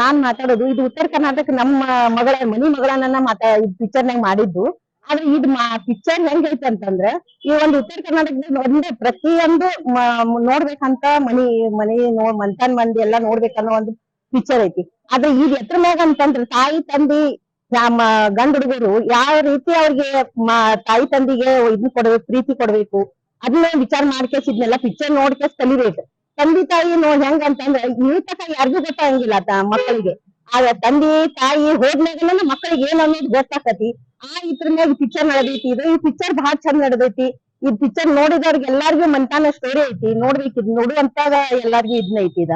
ನಾನ್ ಮಾತಾಡೋದು, ಇದು ಉತ್ತರ ಕರ್ನಾಟಕ ನಮ್ಮ ಮಗಳ, ಮನಿ ಮಗಳನ್ನ ಮಾತಾ ಪಿಕ್ಚರ್ನಾಗ ಮಾಡಿದ್ದು. ಆದ್ರೆ ಇದು ಪಿಕ್ಚರ್ ಹೆಂಗೈತೆ ಅಂತಂದ್ರ, ಈ ಒಂದು ಉತ್ತರ ಕರ್ನಾಟಕದ ಒಂದೇ ಪ್ರತಿಯೊಂದು ನೋಡ್ಬೇಕಂತ ಮನಿ ಮನಿ ನೋ ಮಂತನ್ ಮಂದಿ ಎಲ್ಲಾ ನೋಡ್ಬೇಕನ್ನೋ ಒಂದು ಪಿಕ್ಚರ್ ಐತಿ. ಆದ್ರೆ ಈಗ ಎತ್ರ ಮ್ಯಾಗ ಅಂತಂದ್ರ ತಾಯಿ, ತಂದಿ, ನಮ್ಮ ಗಂಡ ಹುಡುಗರು ಯಾವ ರೀತಿ ಅವ್ರಿಗೆ ತಾಯಿ, ತಂದಿಗೆ ಇದನ್ನ ಕೊಡ್ಬೇಕು, ಪ್ರೀತಿ ಕೊಡ್ಬೇಕು ಅದನ್ನ ವಿಚಾರ ಮಾಡ್ಕೇಸ್ ಇದನ್ನೆಲ್ಲ ಪಿಕ್ಚರ್ ನೋಡ್ಕೇಸ್ ಕಲಿಬೇಕು. ತಂದೆ ತಾಯಿ ನೋ ಹೆಂಗ ಅಂತಂದ್ರ ಈ ತಕ ಯಾರಿಗೂ ಗೊತ್ತಾಗಂಗಿಲ್ಲ ತ- ಮಕ್ಕಳಿಗೆ. ಆಗ ತಂದೆ ತಾಯಿ ಹೋದ್ಮ್ಯಾಗನ ಮಕ್ಕಳಿಗೆ ಏನ್ ಅನ್ನೋದು ಗೊತ್ತಾಕತಿ ಆ ಇದ್ರ ಮ್ಯಾಗ ಪಿಕ್ಚರ್ ನಡೆದೈತಿ, ಇದು ಈ ಪಿಕ್ಚರ್ ಬಹಳ ಚಂದ ನಡೆದೈತಿ. ಈ ಪಿಕ್ಚರ್ ನೋಡಿದವ್ರಿಗೆ ಎಲ್ಲಾರ್ಗು ಮಂತಾನ ಸ್ಟೋರಿ ಐತಿ. ನೋಡ್ಬೇಕು, ಇದ್ ನೋಡುವಂತಾಗ ಎಲ್ಲಾರ್ಗು ಇದನ್ನ ಐತಿ ಇದ.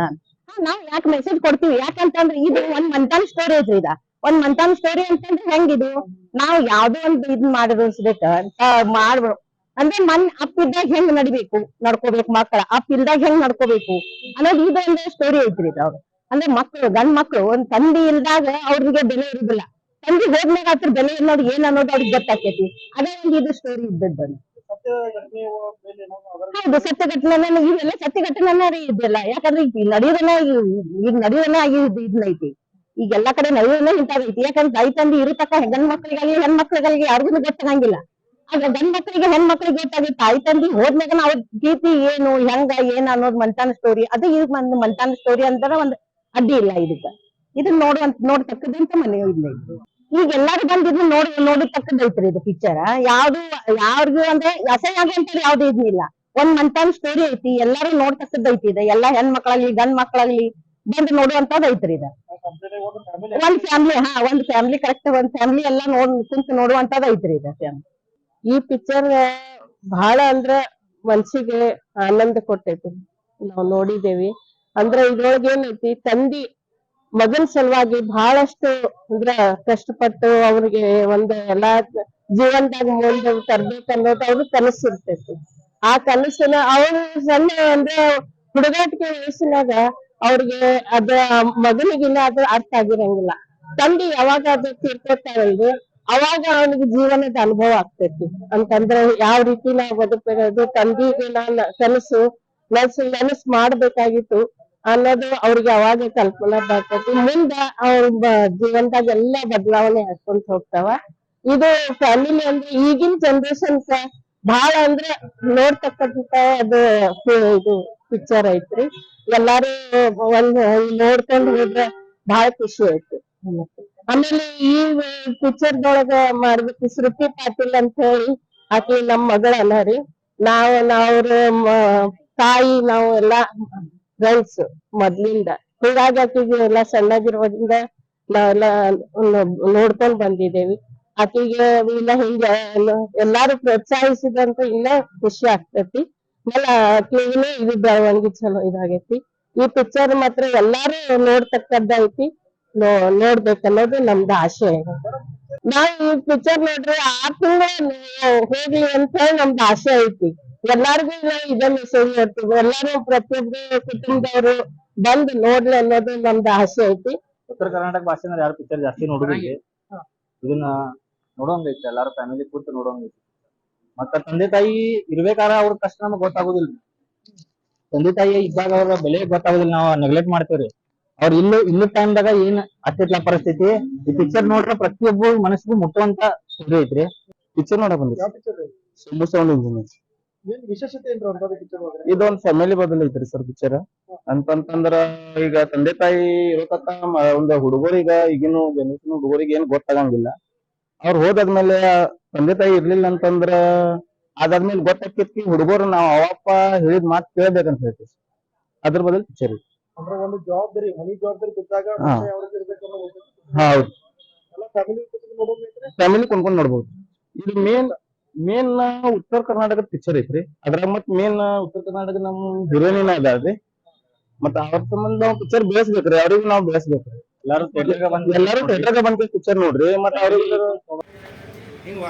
ನಾವ್ ಯಾಕೆ ಮೆಸೇಜ್ ಕೊಡ್ತೀವಿ? ಯಾಕಂತಂದ್ರೆ ಇದು ಒಂದ್ ಮಂತಾನ ಸ್ಟೋರಿ ಐತ್ರಿ ಇದ. ಒಂದ್ ಮಂತಾನ ಸ್ಟೋರಿ ಅಂತಂದ್ರೆ ಹೆಂಗಿದು? ನಾವು ಯಾವ್ದೋ ಒಂದು ಇದ್ ಮಾಡಿಸ್ಬೇಕ ಅಂತ ಮಾಡ್ಬ ಅಂದ್ರೆ ಮನ್ ಅಪ್ ಇದ್ದಾಗ ಹೆಂಗ್ ನಡಿಬೇಕು? ನಡ್ಕೋಬೇಕು ಮಕ್ಕಳ ಅಪ್ ಇಲ್ದಾಗ ಹೆಂಗ್ ನಡ್ಕೋಬೇಕು? ಅನ್ನೋದು ಇದು ಒಂದು ಸ್ಟೋರಿ ಐತ್ರಿ ಅವ್ರು. ಅಂದ್ರೆ ಮಕ್ಕಳು ಗಂಡ್ ಮಕ್ಳು, ಒಂದ್ ತಂದೆ ಇಲ್ದಾಗ ಅವ್ರಿಗೆ ಬೆಲೆ ಇರುದಿಲ್ಲ. ತಂದೆ ಹೋದ್ಮ್ಯಾಗ ಆತರ ಬೆಲೆ ಅನ್ನೋದು ಏನ್ ಅನ್ನೋದು ಅವ್ರಿಗೆ ಗೊತ್ತಾಕೈತಿ. ಅದೇ ಒಂದು ಇದು ಸ್ಟೋರಿ ಇದ್ದದ್ದು ಹೌದು ಸತ್ಯ ಘಟನೆ ಇವೆಲ್ಲ ಸತ್ಯ ಘಟನೆ ರೀ ಇದೆಲ್ಲ. ಯಾಕಂದ್ರೆ ಈಗ ನಡೆಯೋದನ್ನ ಈಗ ನಡೆಯೋದನ್ನ ಆಗಿ ಇದ್ನೈತಿ ಈಗ ಎಲ್ಲಾ ಕಡೆ ನಡೆಯೋದನ್ನ ಇಂತಾಗೈತಿ ಯಾಕಂದ್ರೆ ತಾಯಿ, ತಂದೆ ಇರತಕ್ಕ ಗಂಡ್ ಮಕ್ಳಿಗಾಗಿ ಹೆಣ್ ಮಕ್ಳಿಗಾಗಿ ಯಾರಿಗೂ ಗೊತ್ತಾಗಂಗಿಲ್ಲ ಆದ್ರೆ ಗಂಡ್ ಮಕ್ಳಿಗೆ ಹೆಣ್ ಮಕ್ಳಿಗೆ ಗೊತ್ತಾಗುತ್ತೆ, ತಾಯಿ ತಂದಿ ಹೋದ್ಮ್ಯಾಗ ಅವ್ರ ಪ್ರೀತಿ ಏನು, ಹೆಂಗ, ಏನ್ ಅನ್ನೋದು ಮಂತಾನ ಸ್ಟೋರಿ ಅದು ಈಗ ಒಂದು ಮಂತಾನ ಸ್ಟೋರಿ ಅಂತಾರ ಒಂದ್ ಅಡ್ಡಿ ಇಲ್ಲ ಇದಕ್ಕ. ಇದನ್ನ ನೋಡುವಂತ ನೋಡ್ತಕ್ಕದಂತ ಮನೆ ಇಲ್ಲ ಇದು ಈಗ ಎಲ್ಲಾರು ಬಂದ್ ಇದನ್ನ ನೋಡಿ ನೋಡತಕ್ಕದೈತ್ರಿ ಇದು ಪಿಕ್ಚರ್ ಯಾವ್ದು, ಯಾವ್ರಿಗೂ ಅಂದ್ರೆ ಅಸಹ್ಯ ಆಗಂತ ಯಾವ್ದು ಇದ್ನಿಲ್ಲ ಒಂದ್ ಮಂತಾನ ಸ್ಟೋರಿ ಐತಿ, ಎಲ್ಲಾರು ನೋಡ್ತಕ್ಕದೈತಿ ಇದು. ಎಲ್ಲಾ ಹೆಣ್ ಮಕ್ಳಾಗ್ಲಿ ಗಂಡ್ ಮಕ್ಳಾಗ್ಲಿ ಬಂದ್ ನೋಡುವಂತದ್ ಐತ್ರಿ ಇದ. ಒಂದ್ ಫ್ಯಾಮಿಲಿ ಹಾ, ಒಂದ್ ಫ್ಯಾಮಿಲಿ ಕರೆಕ್ಟ್ ಒಂದ್ ಫ್ಯಾಮಿಲಿ ಎಲ್ಲಾ ನೋಡ್, ಕುಂತ ನೋಡುವಂತದ್ ಐತ್ರಿ ಇದ. ಫ್ಯಾಮಿಲಿ ಈ ಪಿಕ್ಚರ್ ಬಹಳ ಅಂದ್ರ ಮನ್ಸಿಗೆ ಆನಂದ ಕೊಟ್ಟೈತಿ. ನಾವ್ ನೋಡಿದೇವಿ. ಅಂದ್ರ ಇದ್ರೊಳಗ ಏನೈತಿ, ತಂದಿ ಮಗನ್ ಸಲುವಾಗಿ ಬಹಳಷ್ಟು ಅಂದ್ರ ಕಷ್ಟಪಟ್ಟು ಅವ್ರಿಗೆ ಒಂದ್ ಎಲ್ಲಾ ಜೀವನದಾಗ ಮುಂದೆ ತರ್ಬೇಕ್ ಅನ್ನೋದು ಅವ್ರ ಕನಸು ಇರ್ತೈತಿ ಆ ಕನಸನ್ನ ಅವ್ರ ಸಣ್ಣ ಅಂದ್ರೆ ಹುಡುಗಾಟಿಕೆ ವಯಸ್ಸಿನಾಗ ಅವ್ರಿಗೆ ಅದ ಮಗನಿಗಿನ್ನ ಅದು ಅರ್ಥ ಆಗಿರಂಗಿಲ್ಲ. ತಂದಿ ಯಾವಾಗ ಅದು ತೀರ್ಕೊತಾರಲ್ರಿ ಅವಾಗ ಅವನಿಗೆ ಜೀವನದ ಅನುಭವ ಆಗ್ತೈತಿ. ಅಂತಂದ್ರೆ ಯಾವ ರೀತಿ ನಾವು ಬದುಕಬೇಕು ತಂದಿಗೆ ನಾನ್ ಕನಸು ನನ್ಸು ನೆನಸ್ ಮಾಡ್ಬೇಕಾಗಿತ್ತು ಅನ್ನೋದು ಅವ್ರಿಗೆ ಅವಾಗ ಕಲ್ಪನಾ ಬರ್ತೈತಿ ಮುಂದ ಅವ್ರ ಜೀವನದಾಗ ಎಲ್ಲಾ ಬದಲಾವಣೆ ಹಾಕೊಂತ ಹೋಗ್ತಾವ. ಇದು ಫ್ಯಾಮಿಲಿ ಅಂದ್ರೆ ಈಗಿನ ಜನರೇಷನ್ ಬಹಳ ಅಂದ್ರೆ ನೋಡ್ತಕ್ಕಂತ ಅದು, ಇದು ಪಿಕ್ಚರ್ ಐತ್ರಿ. ಎಲ್ಲಾರು ಒಂದ್ ನೋಡ್ಕೊಂಡ್ ಹೋದ್ರೆ ಬಹಳ ಖುಷಿ ಐತಿ. ಆಮೇಲೆ ಈ ಪಿಕ್ಚರ್ ದೊಳಗ ಮಾಡ್ಬೇಕು ಶ್ರುತಿ ಪಾಟೀಲ್ ಅಂತ ಹೇಳಿ ಆಕಿ ನಮ್ ಮಗಳ ರೀ. ನಾವ್, ನಾವ್ರ ತಾಯಿ, ನಾವು ಎಲ್ಲಾ ಫ್ರೆಂಡ್ಸ್ ಮೊದ್ಲಿಂದ. ಹೀಗಾಗಿ ಆಕಿಗೆ ಎಲ್ಲಾ ಸಣ್ಣಗಿರೋದ್ರಿಂದ ನಾವೆಲ್ಲ ನೋಡ್ಕೊಂಡ್ ಬಂದಿದ್ದೇವಿ ಆಕಿಗೆ ಇಲ್ಲ ಹಿಂಗ ಎಲ್ಲ- ಎಲ್ಲಾರು ಪ್ರೋತ್ಸಾಹಿಸಿದಂತ ಇನ್ನ ಖುಷಿ ಆಗ್ತೈತಿ. ಆಮೇಲೆ ಆಕಿಗೂ ಇದು ಬೆಳವಣಿಗೆ ಚಲೋ ಇದಾಗೈತಿ. ಈ ಪಿಕ್ಚರ್ ಮಾತ್ರ ಎಲ್ಲಾರು ನೋಡ್ತಕ್ಕದ್ದೈತಿ ನೋ ನೋಡ್ಬೇಕನ್ನೋದು ನಮ್ದು ಆಸೆ. ನಾವ್ ಈ ಪಿಕ್ಚರ್ ನೋಡ್ರಿ ಆರ್ ತಿಂಗಳ ಹೋಗ್ಲಿ ಅಂತ ಹೇಳಿ ನಮ್ದು ಆಸೆ ಐತಿ. ಎಲ್ಲಾರ್ಗು ನಾವು ಇದೇ ಮೆಸೇಜ್ ಹೇಳ್ತೀವಿ. ಎಲ್ಲಾರು ಪ್ರತಿಯೊಬ್ರು ಕುಟುಂಬದವ್ರು ಬಂದ್ ನೋಡ್ಲಿ ಅನ್ನೋದು ನಮ್ದು ಆಸೆ ಐತಿ. ಉತ್ತರ ಕರ್ನಾಟಕ ಭಾಷೆ ಯಾರು ಪಿಕ್ಚರ್ ಜಾಸ್ತಿ ನೋಡುದಿಲ್ಲ. ಇದನ್ನ ನೋಡೋಂಗೈತಿ ಎಲ್ಲಾರು ಫ್ಯಾಮಿಲಿ ಕೂತು ನೋಡೋಂಗೈತಿ ಮತ್ತ ತಂದೆ ತಾಯಿ ಇರ್ಬೇಕಾರ ಅವ್ರ ಕಷ್ಟ ನಮಗ್ ಗೊತ್ತಾಗುದಿಲ್ಲ. ತಂದೆ ತಾಯಿ ಇದ್ದಾಗ ಅವ್ರ ಬೆಲೆ ಗೊತ್ತಾಗುದಿಲ್ಲ. ನಾವ್ ನೆಗ್ಲೆಕ್ಟ್ ಮಾಡ್ತೇವ್ರಿ. ಅವ್ರ ಇಲ್ಲೂ ಇಲ್ಲೂ ಟೈಮ್ದಾಗ ಏನ್ ಅತ್ತಿತ್ಲ ಪರಿಸ್ಥಿತಿ? ಈ ಪಿಕ್ಚರ್ ನೋಡ್ರ ಪ್ರತಿಯೊಬ್ಬ ಮನಸ್ಸಿಗೂ ಮುಟ್ಟುವಂತ ಸುದ್ದಿ ಐತ್ರಿ. ಪಿಕ್ಚರ್ ನೋಡಕ್ ಬಂದ್ರಿ ಸುಮ್ಮ ಸೌಂಡ್ ಇಂಜಿನಿಯರ್ ವಿಶೇಷತೆ ಇದೊಂದ್ ಫ್ಯಾಮಿಲಿ ಬದಲ್ ಐತ್ರಿ ಸರ್ ಪಿಕ್ಚರ್ ಅಂತಂತಂದ್ರ ಈಗ ತಂದೆ ತಾಯಿ ಇರತಕ್ಕ ಒಂದು ಹುಡುಗರಿಗ ಈಗಿನ ಜನರೇಷನ್ ಹುಡುಗರಿಗೆ ಏನ್ ಗೊತ್ತಾಗಂಗಿಲ್ಲ. ಅವ್ರ ಹೋದಾದ್ಮೇಲೆ ತಂದೆ ತಾಯಿ ಇರ್ಲಿಲ್ಲ ಅಂತಂದ್ರ ಅದಾದ್ಮೇಲೆ ಗೊತ್ತಾಕೈತಿ ಹುಡುಗರು ನಾವ್ ಅವಪ್ಪ ಹೇಳಿದ್ ಮಾತ್ ಕೇಳ್ಬೇಕಂತ ಹೇಳ್ತೀವಿ. ಅದ್ರ ಬದಲ್ ಪಿಕ್ಚರ್ ಅಂದ್ರೆ ಒಂದು ಜವಾಬ್ದಾರಿ ಮನಿ ಜವಾಬ್ದಾರಿ ಬಿದ್ದಾಗ ಹೌದು. ಫ್ಯಾಮಿಲಿ ಕೊಂಡ್ಕೊಂಡ್ ನೋಡ್ಬೋದು. ಇದು ಮೇನ್ ಮೇನ್ ಉತ್ತರ ಕರ್ನಾಟಕದ ಪಿಕ್ಚರ್ ಐತ್ರಿ. ಅದ್ರಾಗ ಮತ್ ಮೇನ್ ಉತ್ತರ ಕರ್ನಾಟಕ ನಮ್ ಹೀರೋಯಿನ್ ಅದಾಳ್ರಿ ಮತ್ತ ಅವ್ರ ಸಂಬಂಧ ನಾವು ಪಿಕ್ಚರ್ ಬೆಳೆಸ್ಬೇಕ್ರಿ ಅವ್ರಿಗೂ ನಾವು ಬೆಳೆಸ್ಬೇಕ್ರಿ ಎಲ್ಲಾರು ಎಲ್ಲಾರು ಥಿಯೇಟರ್ಗೆ ಬಂದ್ ಪಿಕ್ಚರ್ ನೋಡ್ರಿ. ಮತ್ತ ಅವ್ರಿಗೆ ಹಿಂಗ್